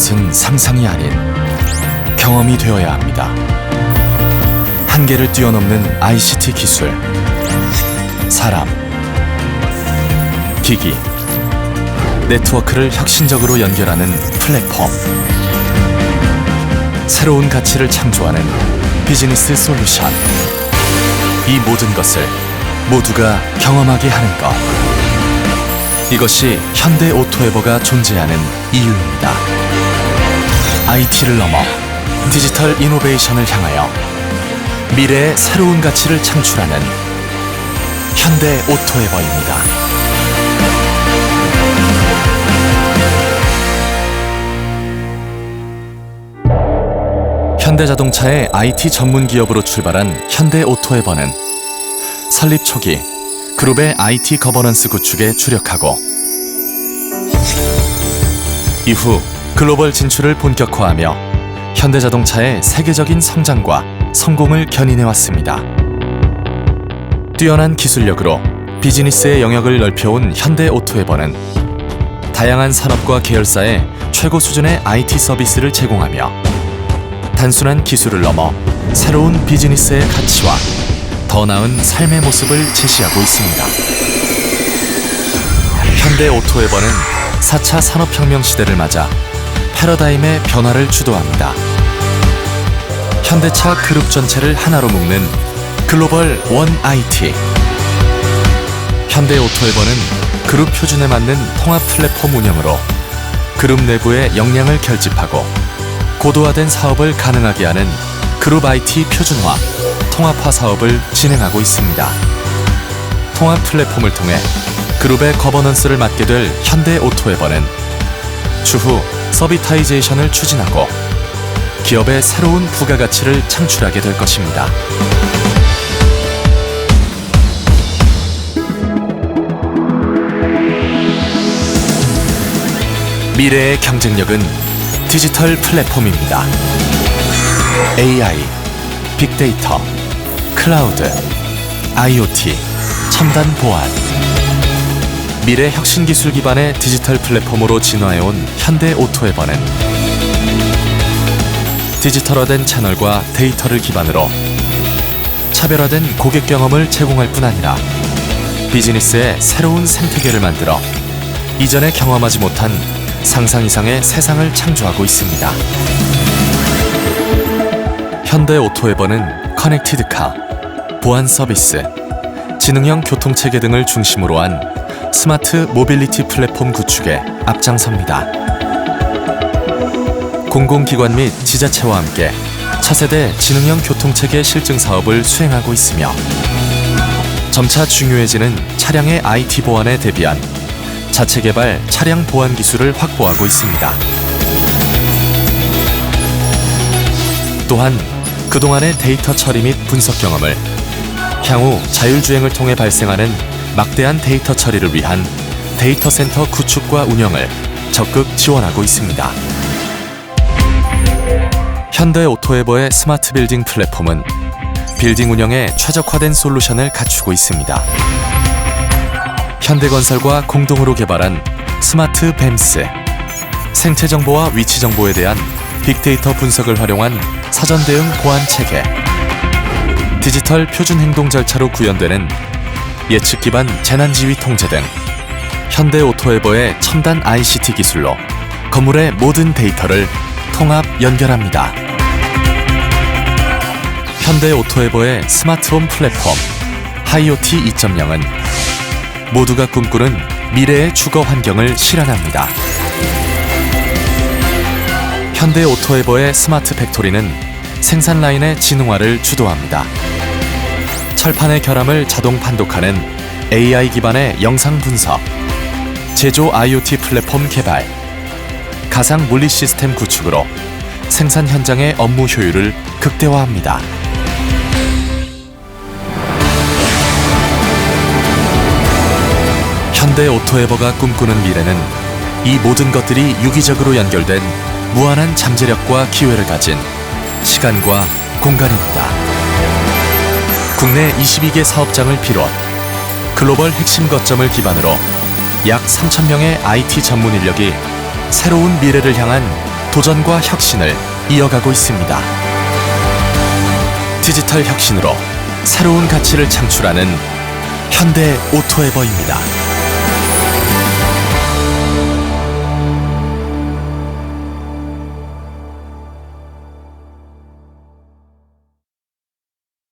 그것은 상상이 아닌 경험이 되어야 합니다. 한계를 뛰어넘는 ICT 기술, 사람, 기기, 네트워크를 혁신적으로 연결하는 플랫폼. 새로운 가치를 창조하는 비즈니스 솔루션. 이 모든 것을 모두가 경험하게 하는 것. 이것이 현대 오토에버가 존재하는 이유입니다. IT를 넘어 디지털 이노베이션을 향하여 미래의 새로운 가치를 창출하는 현대 오토에버입니다. 현대자동차의 IT 전문 기업으로 출발한 현대 오토에버는 설립 초기 그룹의 IT 거버넌스 구축에 주력하고 이후 글로벌 진출을 본격화하며 현대자동차의 세계적인 성장과 성공을 견인해 왔습니다. 뛰어난 기술력으로 비즈니스의 영역을 넓혀온 현대 오토에버는 다양한 산업과 계열사에 최고 수준의 IT 서비스를 제공하며 단순한 기술을 넘어 새로운 비즈니스의 가치와 더 나은 삶의 모습을 제시하고 있습니다. 현대 오토에버는 4차 산업혁명 시대를 맞아 패러다임의 변화를 주도합니다. 현대차 그룹 전체를 하나로 묶는 글로벌 원 IT. 현대 오토에버는 그룹 표준에 맞는 통합 플랫폼 운영으로 그룹 내부의 역량을 결집하고 고도화된 사업을 가능하게 하는 그룹 IT 표준화, 통합화 사업을 진행하고 있습니다. 통합 플랫폼을 통해 그룹의 거버넌스를 맡게 될 현대 오토에버는 추후 서비타이제이션을 추진하고 기업의 새로운 부가가치를 창출하게 될 것입니다. 미래의 경쟁력은 디지털 플랫폼입니다. AI, 빅데이터, 클라우드, IoT, 첨단 보안. 미래 혁신 기술 기반의 디지털 플랫폼으로 진화해온 현대 오토에버는 디지털화된 채널과 데이터를 기반으로 차별화된 고객 경험을 제공할 뿐 아니라 비즈니스의 새로운 생태계를 만들어 이전에 경험하지 못한 상상 이상의 세상을 창조하고 있습니다. 현대 오토에버는 커넥티드카, 보안 서비스, 지능형 교통체계 등을 중심으로 한 스마트 모빌리티 플랫폼 구축에 앞장섭니다. 공공기관 및 지자체와 함께 차세대 지능형 교통체계 실증 사업을 수행하고 있으며 점차 중요해지는 차량의 IT 보안에 대비한 자체 개발 차량 보안 기술을 확보하고 있습니다. 또한 그동안의 데이터 처리 및 분석 경험을 향후 자율주행을 통해 발생하는 막대한 데이터 처리를 위한 데이터 센터 구축과 운영을 적극 지원하고 있습니다. 현대 오토에버의 스마트 빌딩 플랫폼은 빌딩 운영에 최적화된 솔루션을 갖추고 있습니다. 현대건설과 공동으로 개발한 스마트 뱀스 생체 정보와 위치 정보에 대한 빅데이터 분석을 활용한 사전 대응 보안 체계 디지털 표준 행동 절차로 구현되는 예측 기반 재난 지휘 통제 등 현대 오토에버의 첨단 ICT 기술로 건물의 모든 데이터를 통합 연결합니다. 현대 오토에버의 스마트홈 플랫폼 하이오티 2.0은 모두가 꿈꾸는 미래의 주거 환경을 실현합니다. 현대 오토에버의 스마트 팩토리는 생산 라인의 지능화를 주도합니다. 철판의 결함을 자동 판독하는 AI 기반의 영상 분석, 제조 IoT 플랫폼 개발, 가상 물리 시스템 구축으로 생산 현장의 업무 효율을 극대화합니다. 현대 오토에버가 꿈꾸는 미래는 이 모든 것들이 유기적으로 연결된 무한한 잠재력과 기회를 가진 시간과 공간입니다. 국내 22개 사업장을 비롯 글로벌 핵심 거점을 기반으로 약 3천 명의 IT 전문 인력이 새로운 미래를 향한 도전과 혁신을 이어가고 있습니다. 디지털 혁신으로 새로운 가치를 창출하는 현대 오토에버입니다.